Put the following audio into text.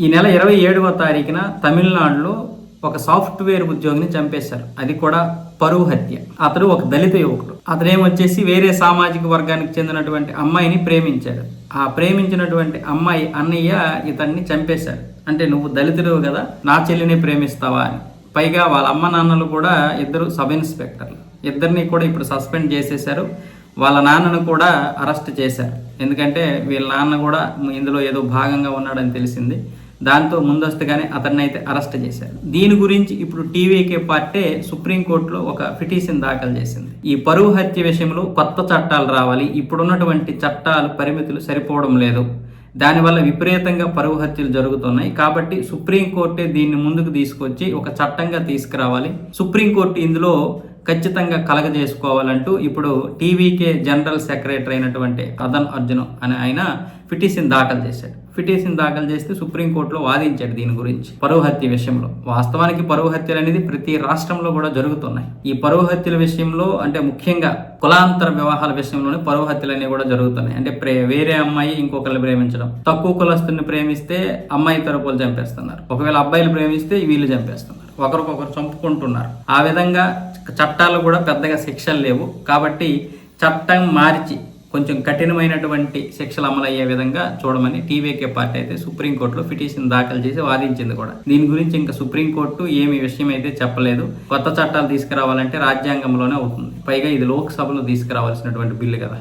ఈ నెల ఇరవై ఏడవ తారీఖున తమిళనాడులో ఒక సాఫ్ట్వేర్ ఉద్యోగిని చంపేశారు. అది కూడా పరువు హత్య. అతడు ఒక దళిత యువకుడు. అతనేమొచ్చేసి వేరే సామాజిక వర్గానికి చెందినటువంటి అమ్మాయిని ప్రేమించాడు. ఆ ప్రేమించినటువంటి అమ్మాయి అన్నయ్య ఇతన్ని చంపేశాడు. అంటే నువ్వు దళితుడు కదా నా చెల్లిని ప్రేమిస్తావా అని. పైగా వాళ్ళ అమ్మ నాన్నలు కూడా ఇద్దరు సబ్ ఇన్స్పెక్టర్లు. ఇద్దరిని కూడా ఇప్పుడు సస్పెండ్ చేసేశారు. వాళ్ళ నాన్నను కూడా అరెస్ట్ చేశారు. ఎందుకంటే వీళ్ళ నాన్న కూడా ఇందులో ఏదో భాగంగా ఉన్నాడని తెలిసింది. దాంతో ముందస్తుగానే అతన్ని అయితే అరెస్ట్ చేశారు. దీని గురించి ఇప్పుడు టీవీకే పార్టీ సుప్రీంకోర్టులో ఒక పిటిషన్ దాఖలు చేసింది. ఈ పరువు హత్య విషయంలో కొత్త చట్టాలు రావాలి. ఇప్పుడున్నటువంటి చట్టాలు పరిమితులు సరిపోవడం లేదు. దానివల్ల విపరీతంగా పరువు హత్యలు జరుగుతున్నాయి. కాబట్టి సుప్రీంకోర్టే దీన్ని ముందుకు తీసుకొచ్చి ఒక చట్టంగా తీసుకురావాలి. సుప్రీంకోర్టు ఇందులో ఖచ్చితంగా కలగజేసుకోవాలంటూ ఇప్పుడు టీవీకే జనరల్ సెక్రటరీ అయినటువంటి కదన్ అర్జున్ అని ఆయన పిటిషన్ దాఖలు చేశాడు. పిటిషన్ దాఖలు చేస్తే సుప్రీంకోర్టులో వాదించాడు దీని గురించి. పరువు హత్య విషయంలో. వాస్తవానికి పరువు హత్యలు అనేది ప్రతి రాష్ట్రంలో కూడా జరుగుతున్నాయి. ఈ పరువు హత్యల విషయంలో అంటే ముఖ్యంగా కులాంతర వివాహాల విషయంలోనే పరువు హత్యలు అనేవి కూడా జరుగుతున్నాయి. అంటే ప్రే వేరే అమ్మాయి ఇంకొకరిని ప్రేమించడం. తక్కువ కులస్తుని ప్రేమిస్తే అమ్మాయి తరపులు చంపేస్తున్నారు. ఒకవేళ అబ్బాయిలు ప్రేమిస్తే వీళ్ళు చంపేస్తున్నారు. ఒకరికొకరు చంపుకుంటున్నారు. ఆ విధంగా చట్టాలు కూడా పెద్దగా శిక్షలు లేవు. కాబట్టి చట్టం మార్చి కొంచెం కఠినమైనటువంటి శిక్షలు అమలయ్యే విధంగా చూడమని టీవీకే పార్టీ అయితే సుప్రీంకోర్టులో పిటిషన్ దాఖలు చేసి వాదించింది కూడా. దీని గురించి ఇంకా సుప్రీంకోర్టు ఏమి విషయం అయితే చెప్పలేదు. కొత్త చట్టాలు తీసుకురావాలంటే రాజ్యాంగంలోనే అవుతుంది. పైగా ఇది లోక్సభలో తీసుకురావాల్సినటువంటి బిల్లు కదా.